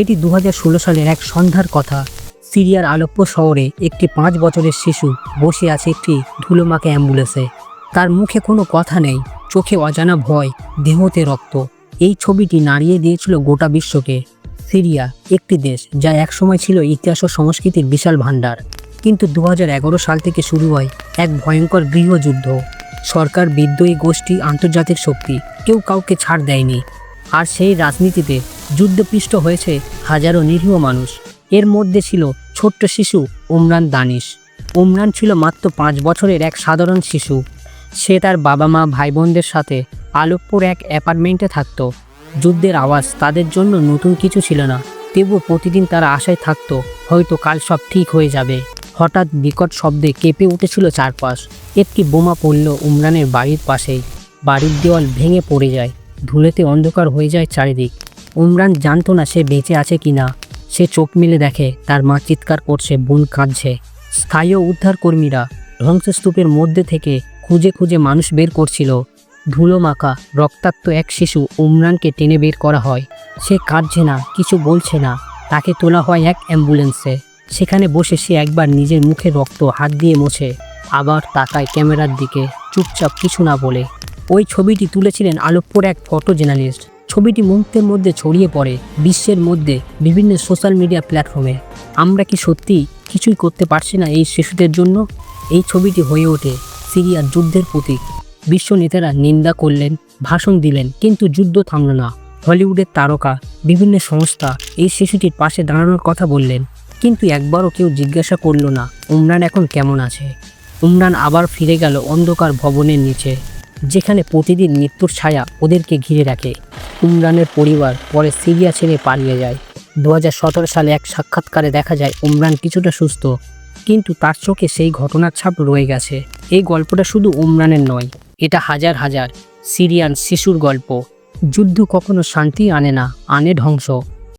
এটি দু হাজার ষোলো সালের এক সন্ধ্যার কথা। সিরিয়ার আলোপ্য শহরে একটি পাঁচ বছরের শিশু বসে আছে একটি ধুলোমাকে অ্যাম্বুলেন্সে। তার মুখে কোনো কথা নেই, চোখে অজানা ভয়, দেহতে রক্ত। এই ছবিটি নাড়িয়ে দিয়েছিল গোটা বিশ্বকে। সিরিয়া একটি দেশ যা একসময় ছিল ইতিহাস ও সংস্কৃতির বিশাল ভাণ্ডার। কিন্তু দু হাজার এগারো সাল থেকে শুরু হয় এক ভয়ঙ্কর গৃহযুদ্ধ। সরকার, বিদ্রোহী গোষ্ঠী, আন্তর্জাতিক শক্তি কেউ কাউকে ছাড় দেয়নি। আর সেই রাজনীতিতে যুদ্ধপৃষ্ট হয়েছে হাজারো নিরীহ মানুষ। এর মধ্যে ছিল ছোট্ট শিশু উমরান দানিশ। উমরান ছিল মাত্র পাঁচ বছরের এক সাধারণ শিশু। সে তার বাবা মা ভাই বোনদের সাথে আলোকপুর এক অ্যাপার্টমেন্টে থাকতো। যুদ্ধের আওয়াজ তাদের জন্য নতুন কিছু ছিল না। তবুও প্রতিদিন তারা আশায় থাকত, হয়তো কাল সব ঠিক হয়ে যাবে। হঠাৎ বিকট শব্দে কেঁপে উঠেছিল চারপাশ। একটি বোমা পড়ল উমরানের বাড়ির পাশেই। বাড়ির দেওয়াল ভেঙে পড়ে যায়। ধুলেতে অন্ধকার হয়ে যায় চারিদিক। উমরান জানতো না সে বেঁচে আছে কি না। সে চোখ মেলে দেখে, তার মা চিৎকার করছে, বোন কাঁদছে। স্থায়ী উদ্ধার কর্মীরা ধ্বংসস্তূপের মধ্যে থেকে খুঁজে খুঁজে মানুষ বের করছিল। ধুলো মাখা, রক্তাক্ত এক শিশু উমরানকে টেনে বের করা হয়। সে কাঁদছে না, কিছু বলছে না। তাকে তোলা হয় এক অ্যাম্বুলেন্সে। সেখানে বসে সে একবার নিজের মুখে রক্ত হাত দিয়ে মোছে। আবার তাকায় ক্যামেরার দিকে, চুপচাপ কিছু না বলে। ওই ছবিটি তুলেছিলেন আলোকপুর এক ফটো জার্নালিস্ট ছবিটি মুহূর্তের মধ্যে ছড়িয়ে পড়ে বিশ্বের মধ্যে বিভিন্ন সোশ্যাল মিডিয়া প্ল্যাটফর্মে। আমরা কি সত্যি কিছুই করতে পারছি না এই শিশুদের জন্য? এই ছবিটি হয়ে ওঠে সিরিয়ার যুদ্ধের প্রতীক। বিশ্ব নেতারা নিন্দা করলেন, ভাষণ দিলেন, কিন্তু যুদ্ধ থামল না। হলিউডের তারকা, বিভিন্ন সংস্থা এই শিশুটির পাশে দাঁড়ানোর কথা বললেন, কিন্তু একবারও কেউ জিজ্ঞাসা করল না, উমরান এখন কেমন আছে? উমরান আবার ফিরে গেল অন্ধকার ভবনের নিচে। যেখানে প্রতিদিন মৃত্যুর ছায়া ওদেরকে ঘিরে রাখে। উমরানের পরিবার পরে সিরিয়া ছেড়ে পালিয়ে যায়। দু হাজার সতেরো সালে এক সাক্ষাৎকারে দেখা যায় উমরান কিছুটা সুস্থ, কিন্তু তার চোখে সেই ঘটনার ছাপ রয়ে গেছে। এই গল্পটা শুধু উমরানের নয়, এটা হাজার হাজার সিরিয়ান শিশুর গল্প। যুদ্ধ কখনো শান্তি আনে না, আনে ধ্বংস।